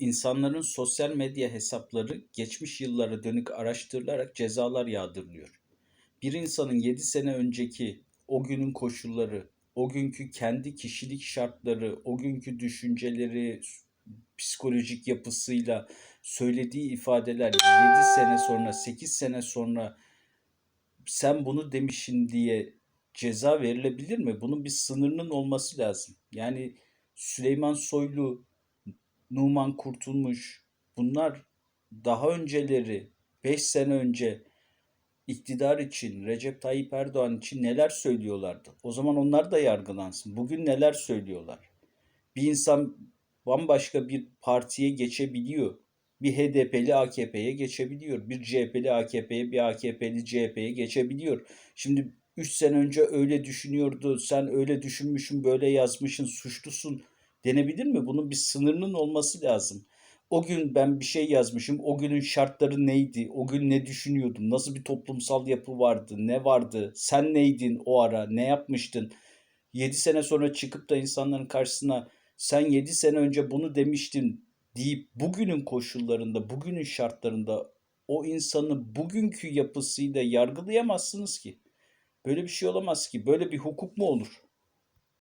İnsanların sosyal medya hesapları geçmiş yıllara dönük araştırılarak cezalar yağdırılıyor. Bir insanın 7 sene önceki o günün koşulları, o günkü kendi kişilik şartları, o günkü düşünceleri, psikolojik yapısıyla söylediği ifadeler 7 sene sonra, 8 sene sonra sen bunu demişsin diye ceza verilebilir mi? Bunun bir sınırının olması lazım. Yani Süleyman Soylu, Numan Kurtulmuş bunlar daha önceleri 5 sene önce iktidar için, Recep Tayyip Erdoğan için neler söylüyorlardı? O zaman onlar da yargılansın. Bugün neler söylüyorlar? Bir insan bambaşka bir partiye geçebiliyor. Bir HDP'li AKP'ye geçebiliyor. Bir CHP'li AKP'ye, bir AKP'li CHP'ye geçebiliyor. Şimdi 3 sene önce öyle düşünüyordu, sen öyle düşünmüşsün, böyle yazmışsın, suçlusun denebilir mi? Bunun bir sınırının olması lazım. O gün ben bir şey yazmışım. O günün şartları neydi? O gün ne düşünüyordum? Nasıl bir toplumsal yapı vardı? Ne vardı? Sen neydin o ara? Ne yapmıştın? 7 sene sonra çıkıp da insanların karşısına sen 7 sene önce bunu demiştin deyip bugünün koşullarında, bugünün şartlarında o insanı bugünkü yapısıyla yargılayamazsınız ki. Böyle bir şey olamaz ki. Böyle bir hukuk mu olur?